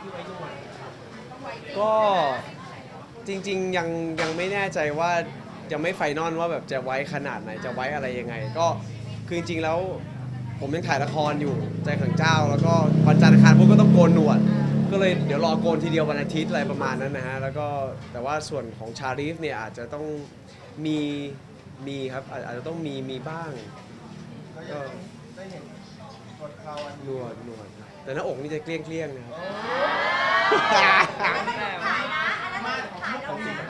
ที่ไว้หนวดก็จริงๆยังยังไม่แน่ใจว่ายังไม่ไฟนอลว่าแบบจะไว้ขนาดไหนจะไว้อะไรยังไง ก็คือจริงๆแล้ว ผมยังถ่ายละครอยู่ใจขังเจ้า แล้วก็วันจันทร์อังคารพวกก็ต้องโกนหนวด ก็เลยเดี๋ยวรอโกนทีเดียววันอาทิตย์อะไรประมาณนั้นนะฮะแล้วก็แต่ว่าส่วนของชาลีฟเนี่ยอาจจะต้องมีมีครับอาจอาจจะต้องมีมีบ้างก็ยังได้เห็นกดเขาอันหนวดหนวด แต่หน้าอกนี่จะเกลี้ยงเกลี้ยงๆนะครับ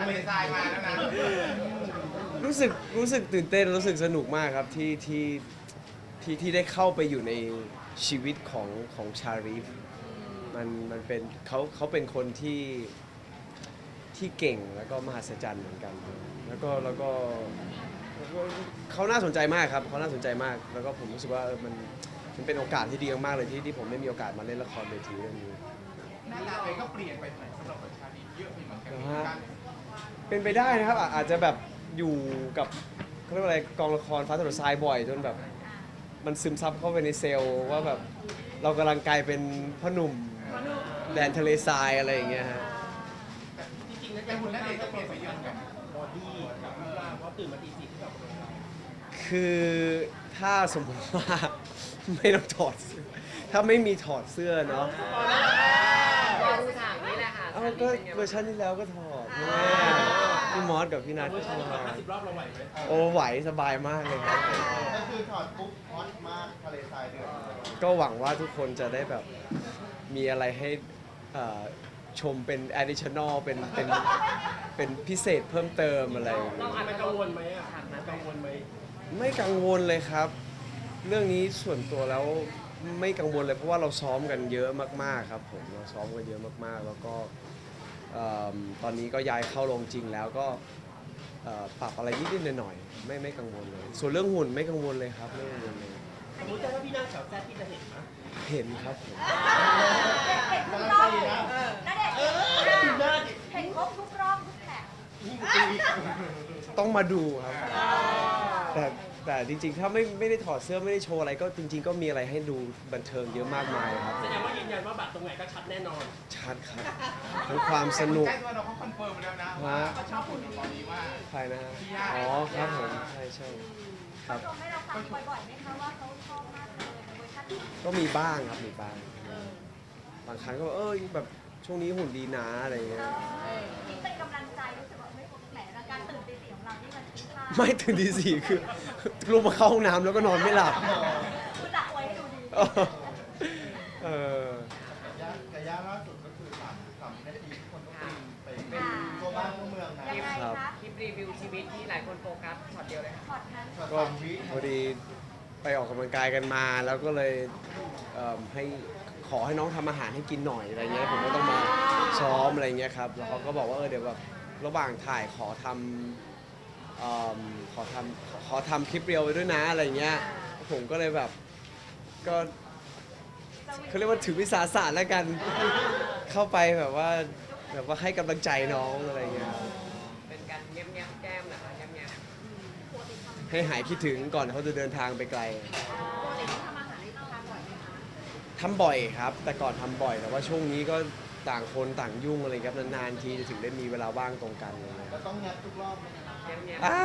ทะเลทรายมาแล้วนะรู้สึกรู้สึกตื่นเต้นรู้สึกสนุกมากครับที่ที่ที่ที่ได้เข้าไปอยู่ในชีวิตของของชาริฟมันมันเป็นเขาเขาเป็นคนที่ที่เก่งแล้วก็มหัศจรรย์เหมือนกัน แล้วก็แล้วก็แล้วก็เขาน่าสนใจมากครับเขาน่าสนใจมาก แล้วก็ผมรู้สึกว่าเออมัน มันเป็นโอกาสที่ดีมากๆเลยที่ที่ผมได้มีโอกาสมาเล่นละครเวทีเรื่องนี้หน้าตาเองก็เปลี่ยนไปไหนสำหรับประชาธิเยอะไปเหมือนกันเหรอฮะเป็นไปได้นะครับอะอาจจะแบบอยู่กับเขาเรียกว่าอะไรกองละครฟ้าถนนทรายบ่อยจนแบบ มันซึมซับเข้าไปในเซลล์ว่าแบบเรากำลังกลายเป็นพ่อหนุ่มแดนทะเลทรายอะไรอย่างเงี้ยฮะ จริงๆแล้วจะคุณนั่นเองก็เปลี่ยนไปเยอะเหมือนกันบอดี้กับรูปร่างเพราะตื่นมาตีสี่ที่แบบคือถ้าสมมติว่า ไม่ต้องถอดเสื้อถ้าไม่มีถอดเสื้อเนาะรอดูฉากนี้แหละค่ะเอ้าก็เวอร์ชันที่แล้วก็ถอดแม่พี่มอสกับพี่นัทเวอก็ร์ถชันอที่แบบดห้าสิบรอบเราไหวไหมโอ้ไหวสบายมากเลยครับก็คือถอดปุ๊บฮอตมากทะเลทรายเดือดก็หวังว่าทุกคนจะได้แบบมีอะไรให้เอ่อชมเป็น additional เป็นเป็นเป็นพิเศษเพิ่มเติมอะไรอย่างเราเงี้ยอาจจะกังวลไหมอะกังวลไหมไม่กังวลเลยครับ เรื่องนี้ส่วนตัวแล้วไม่กังวลเลยเพราะว่าเราซ้อมกันเยอะมากๆครับผมเราซ้อมกันเยอะมากๆ แล้วก็เอิ่มตอนนี้ก็ย้ายเข้าโรงจริงแล้วก็เอ่อปรับอะไรนิดๆหน่อยๆไม่ไม่กังวลเลย ส่วนเรื่องหุ่นไม่กังวลเลยครับไม่กังวลเลยสมมติถ้าพี่นั่งแถวแซ่บพี่จะเห็นไหมเห็นครับผมเห็นทุกรอบณเดชน์ดูหน้าดิเห็นครบทุกรอบทุกแท็กยิ่งตีต้องมาดูครับ แต่ แต่จริง ๆ ถ้าไม่ไม่ได้ถอดเสื้อไม่ได้โชว์อะไรก็จริง ๆ ก็มีอะไรให้ดูบันเทิงเยอะมากมายครับแสดงว่ายืนยันว่าบัตรตรงไหนก็ชัดแน่นอนชัดครับทั้งความสนุก ใกล้ตัวเราเขาคอนเฟิร์มมาแล้วนะว่าเขาชอบคุณตอนนี้ว่า ใครนะฮะอ๋อครับผมใช่ใช่ครับชมให้เราฟังบ่อยๆไหมคะว่าเขาชอบมากเลยในเวอร์ชันนี้ก็มีบ้างครับมีบ้างบางครั้งก็บอกเออแบบช่วงนี้หุ่นดีนะอะไรเงี้ยนี่เป็นกำลังใจรู้สึกว่าไม่แหมการตื่นตีสี่ของเรานี่มันคุ้มค่าไม่ตื่นทีสี่คือ ลงมาเข้าห้องน้ำแล้วก็นอนไม่หลับคุณจะอวยให้ดูดีเออย่ากับย่าล่าสุดก็คือสามสามนาทีทุกคนต้องปีนไปเป็นตัวบ้านตัวเมืองนะยังไงคะคลิปรีวิวชีวิตที่หลายคนโฟกัสช็อตเดียวเลยค่ะ ช็อตนั้น ช็อตก็สามวิพอดีไปออกกำลังกายกันมา แล้วก็เลยเอิ่มให้ขอให้น้องทำอาหารให้กินหน่อยอะไรเงี้ยผมก็ต้องมาซ้อมอะไรเงี้ยครับแล้วเขาก็บอกว่าเออเดี๋ยวแบบระหว่างถ่ายขอทำเอิ่มขอ ทำขอขอทำคลิปเรียวไปด้วยนะอะไรเงี้ย ผมก็เลยแบบ ก็เขาเรียกว่าถือวิสาสะแล้วกัน เข้าไปแบบว่าแบบว่าให้กำลังใจน้องอะไรเงี้ยครับเป็นการเงี้ยบเงี้ยบแก้มนะคะเงี้ยบเงี้ยบให้หายคิดถึงก่อนเขาจะเดินทางไปไกลทำบ่อยครับ แต่ก่อนทำบ่อยแต่ว่าช่วงนี้ก็ต่างคนต่างยุ่งอะไรครับนานๆทีจะถึงได้มีเวลาว่างตรงกันอะไรเลยก็ต้องงัดทุกรอบไหมครับเงี้ยบเงี้ยบ อ้า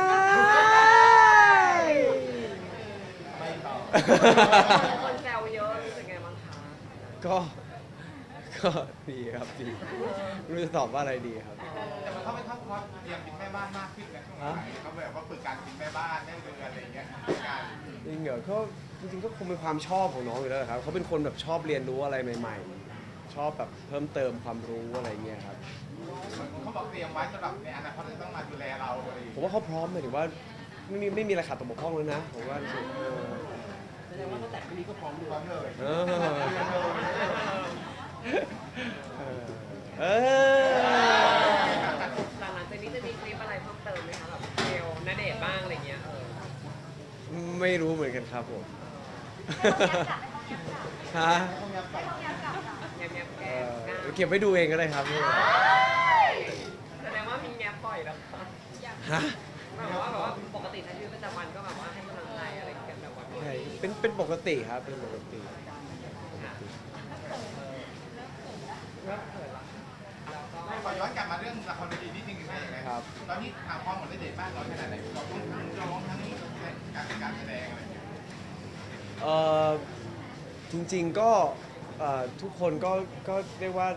ยไม่ต่อคนแซวเยอะรู้สึกไงบ้างคะก็ ก็ดีครับดีไม่รู้จะตอบว่าอะไรดีครับ แต่มันเข้าไปเข้าคอร์สเรียนเป็นแม่บ้านมากขึ้นนะช่วงหลังเขาแบบว่าฝึกการเป็นแม่บ้านแม่เรือนอะไรอย่างเงี้ยการจริงเหรอก็จริงๆก็คงเป็นความชอบของน้องอยู่แล้วแหละครับเขาเป็นคนแบบชอบเรียนรู้อะไรใหม่ ๆ ชอบแบบเพิ่มเติมความรู้อะไรเงี้ยครับเขาบอกเตรียมไว้สำหรับในอนาคตจะต้องมาดูแลเราอะไรอย่างผเงี้ยมว่าเขาพร้อมหมายถึงว่าไม่มีไม่มีอะไรขาดตกบกพร่องแล้วนะผมว่าจริงๆเออแสดงว่าตั้งแต่ปีนี้ก็พร้อมดูพร้อมเลยเออเออเออ หลังจากนี้จะมีคลิปอะไรเพิ่มเติมไหมคะแบบเทลณเดชน์บ้างอะไรเงี้ยเออไม่รู้เหมือนกันครับผม ฮะ ต้องยับไป แงบแเงหเก็บไว้ดูเองก็ได้ครับแสดงว่ามีแงบปล่อยแล้วฮะแบบว่าแบบว่าปกติถ้าชีวิตประจำวันก็แบบว่าให้กำลังใจอะไรกันแบบว่าใช่เป็นเป็นปกติครับเป็นปกติขไม่อย้อนกลับมาเรื่องละครเวทีนิดนึงได้ไหครับ ตอนนี้ถามความหมดได้เด็ดมากร้อยขนาดไหนเราต้องทั้งร้องทั้งการการแสดงอะไรอ่อจริงๆก็ เอ่อทุกคนก็ก็เรียกว่า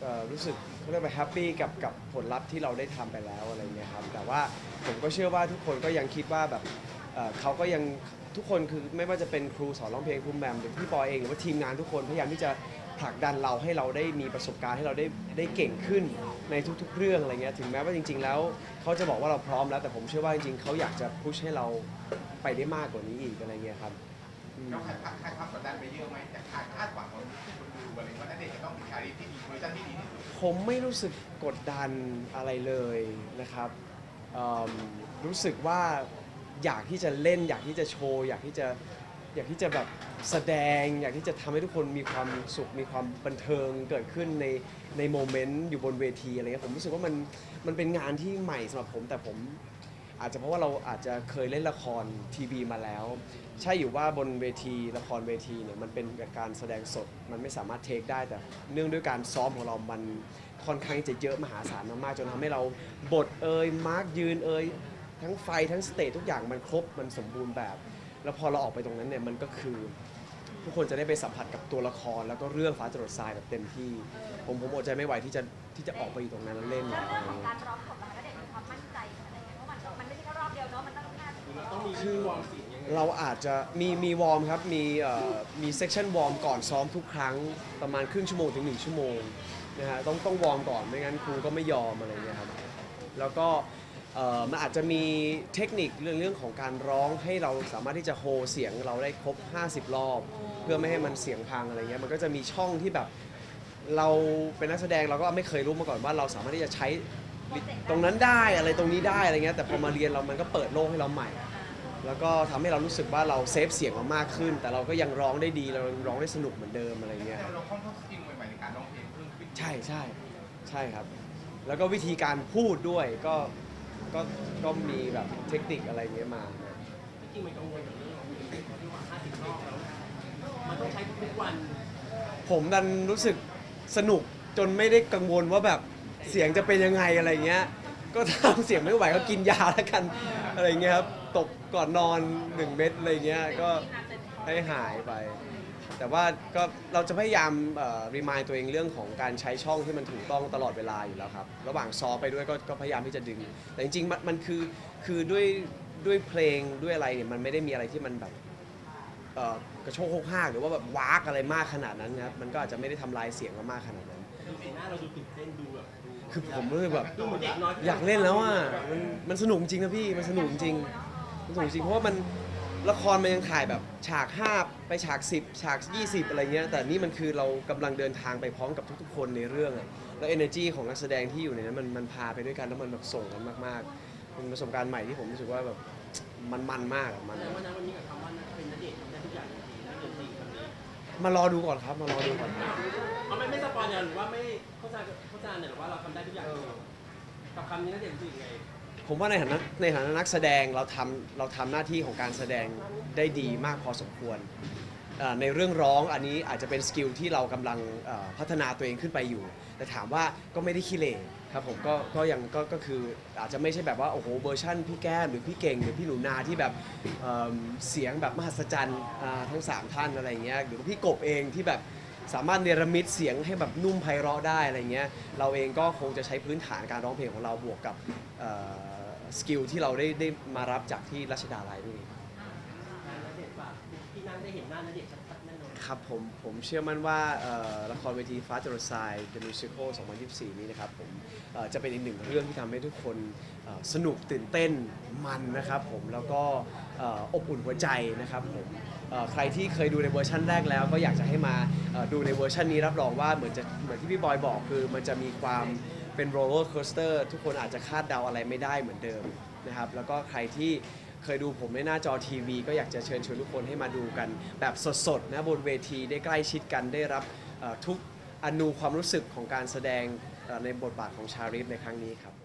เอ่อรู้สึกเขาเรียกว่าแฮปปี้กับกับผลลัพธ์ที่เราได้ทำไปแล้วอะไรเงี้ยครับแต่ว่าผมก็เชื่อว่าทุกคนก็ยังคิดว่าแบบเอ่อเขาก็ยังทุกคนคือไม่ว่าจะเป็นครูสอนร้องเพลงครูแหมมหรือพี่ปอเองหรือว่าทีมงานทุกคนพยายามที่จะผลักดันเราให้เราได้มีประสบการณ์ให้เราได้ได้เก่งขึ้นในทุก ๆ เรื่องอะไรเงี้ยถึงแม้ว่าจริง ๆ แล้วเขาจะบอกว่าเราพร้อมแล้ว แต่ผมเชื่อว่าจริงๆเขาอยากจะพุชให้เราไปได้มากกว่านี้อีกอะไรเงี้ยครับ แล้วใครคาดความกดดันไปเยอะไหมจากคาดคาดหวังของคนดูอะไรว่าณเดชน์จะต้องเป็นชาลีที่ดีเวอร์ชันที่ดีที่สุดผมไม่รู้สึกกดดันอะไรเลยนะครับเอิ่มรู้สึกว่าอยากที่จะเล่น อยากที่จะโชว์ อยากที่จะอยากที่จะแบบแสดง อยากที่จะทำให้ทุกคนมีความสุขมีความบันเทิงเกิดขึ้นในในโมเมนต์อยู่บนเวทีอะไรเงี้ยผมรู้สึกว่ามันมันเป็นงานที่ใหม่สำหรับผมแต่ผม อาจจะเพราะว่าเราอาจจะเคยเล่นละครทีวีมาแล้ว ใช่อยู่ว่าบนเวทีละครเวทีเนี่ยมันเป็นการแสดงสดมันไม่สามารถเทคได้แต่ เนื่องด้วยการซ้อมของเรามันค่อนข้างจะเยอะมหาศาลมากๆจนทำให้เราบทเอ่ยมาร์กยืนเอ่ยทั้งไฟทั้งสเตจทุกอย่างมันครบมันสมบูรณ์แบบ แล้วพอเราออกไปตรงนั้นเนี่ยมันก็คือ ทุกคนจะได้ไปสัมผัสกับตัวละคร แล้วก็เรื่องฟ้าจรดทรายแบบเต็มที่ ผมผมอดใจไม่ไหวที่จะที่จะออกไปอยู่ตรงนั้นแล้วเล่น แล้วเรื่องของการร้องของเร ห้าสิบรอบต้องมีชื่อวอร์มเราอาจจะมีมีวอร์มครับมีเอ่อมีเซสชั่นวอร์มก่อนซ้อมทุกครั้งประมาณครึ่งชั่วโมงถึง1ชั่วโมงนะฮะต้องต้องวอร์มก่อนไม่งั้นครูก็ไม่ยอมอะไรเงี้ยครับแล้วก็เอ่อมันอาจจะมีเทคนิคเรื่องเรื่องของการร้องให้เราสามารถที่จะโฮเสียงเราได้ครบ 50 รอบ เพื่อไม่ให้มันเสียงพังอะไรเงี้ยมันก็จะมีช่องที่แบบเราเป็นนักแสดงเราก็ไม่เคยรู้มาก่อนว่าเราสามารถที่จะใช้ตรงนั้นได้อะไรตรงนี้ได้อะไรเงี้ยแต่พอมาเรียนเรามันก็เปิดโลกให้เราใหม่ แล้วก็ทำให้เรารู้สึกว่าเราเซฟเสียงเรามากขึ้น แต่เราก็ยังร้องได้ดีเรายังร้องได้สนุกเหมือนเดิมอะไรเงี้ยแต่เราค่อนข้างสกิลใหม่ๆในการร้องเพลงเพิ่มขึ้นใช่ใช่ใช่ครับ แล้วก็วิธีการพูดด้วยก็ก็ก็มีแบบเทคนิคอะไรเงี้ยมาจริงๆมันกังวลกับเรื่องของที่ว่า50รอบแล้ว มันต้องใช้ทุกวัน ผมดันรู้สึกสนุกจนไม่ได้กังวลว่าแบบเสียงจะเป็นยังไงอะไรเงี้ย ก็ทำเสียงไม่ไหวก็กินยาแล้วกันอะไรเงี้ยครับ ตบก่อนนอนหนึ่งเม็ดอะไรเงี้ยก็ให้หายไป แต่ว่าก็เราจะพยายามรีมายตัวเองเรื่องของการใช้ช่องที่มันถูกต้องตลอดเวลาอยู่แล้วครับ ระหว่างซ้อมไปด้วยก็ก็พยายามที่จะดึง แต่จริงๆมันมันคือคือด้วยด้วยเพลงด้วยอะไรเนี่ยมันไม่ได้มีอะไรที่มันแบบกระโชกโคกห้ากหรือว่าแบบวากอะไรมากขนาดนั้นครับมันก็อาจจะไม่ได้ทำลายเสียงเรามากขนาดนั้นสีหน้าเราดูตื่นเต้นดูแบบคือผมรู้สึกแบบอยอยากเล่นแล้วอะมันมันสนุกจริงนะพี่มันสนุกจริง มันสนุกจริงเพราะว่ามันละครมันยังถ่ายแบบฉาก5ไปฉาก 10 ฉาก 20 อะไรเงี้ย แต่นี่มันคือเรากำลังเดินทางไปพร้อมกับทุกๆ คนในเรื่องอะแล้ว energy ของนักแสดงที่อยู่ในนั้นมันมันพาไปด้วยกันแล้วมันแบบส่งกันมากๆเป็นประสบการณ์ใหม่ที่ผมรู้สึกว่าแบบมันมันมากอะมัน แต่ว่านั้นวันนี้กับคำว่าเป็นนเดชน์ทำได้ทุกอย่างจริงๆนั่นคือจริงคำนี้มารอดูก่อนครับมารอดูก่อนครับเอาไม่ไม่สปอยเนี่ยหรือว่าไม่โฆษณาโฆษณาเนี่ยหรือว่าเราทำได้ทุกอย่างกับคำนี้นั่นเองคือยังไง ผมว่าในฐานะในฐานะนักแสดงเราทำเราทำหน้าที่ของการแสดงได้ดีมากพอสมควรเอ่อในเรื่องร้องอันนี้อาจจะเป็นสกิลที่เรากำลังเอ่อพัฒนาตัวเองขึ้นไปอยู่ แต่ถามว่าก็ไม่ได้ขี้เหร่ครับผมก็ก็ยังก็ก็คืออาจจะไม่ใช่แบบว่าโอ้โหเวอร์ชั่นพี่แก้มหรือพี่เก่งหรือพี่หนูนาที่แบบเอิ่มเสียงแบบมหัศจรรย์อ่าทั้งสามท่านอะไรเงี้ยหรือว่าพี่กบเองที่แบบ สามารถเนรมิตเสียงให้แบบนุ่มไพเราะได้อะไรเงี้ย เราเองก็คงจะใช้พื้นฐานการร้องเพลงของเราบวกกับเอ่อ สกิลที่เราได้ได้มารับจากที่รัชดาลัยนี่นเดชน์ฝากที่นั่งได้เห็นหน้านเดชน์ชัดๆแน่นอนครับผมผมเชื่อมั่นว่าเอ่อละครเวทีฟ้าจรดทราย The Musical 2024 นี้นะครับผมเอ่อจะเป็นอีกหนึ่งเรื่องที่ทำให้ทุกคนเอ่อสนุกตื่นเต้นมันนะครับผมแล้วก็เอ่ออบอุ่นหัวใจนะครับผมเอ่อใครที่เคยดูในเวอร์ชันแรกแล้วก็อยากจะให้มาเอ่อดูในเวอร์ชันนี้รับรองว่าเหมือนจะเหมือนที่พี่บอยบอกคือมันจะมีความ เป็นโรลเลอร์โคสเตอร์ทุกคนอาจจะคาดเดาอะไรไม่ได้เหมือนเดิมนะครับ แล้วก็ใครที่เคยดูผมในหน้าจอทีวี ก็อยากจะเชิญชวนทุกคนให้มาดูกัน แบบสดๆนะบนเวทีได้ใกล้ชิดกันได้รับทุกอนูความรู้สึกของการแสดงในบทบาทของชาริฟในครั้งนี้ครับ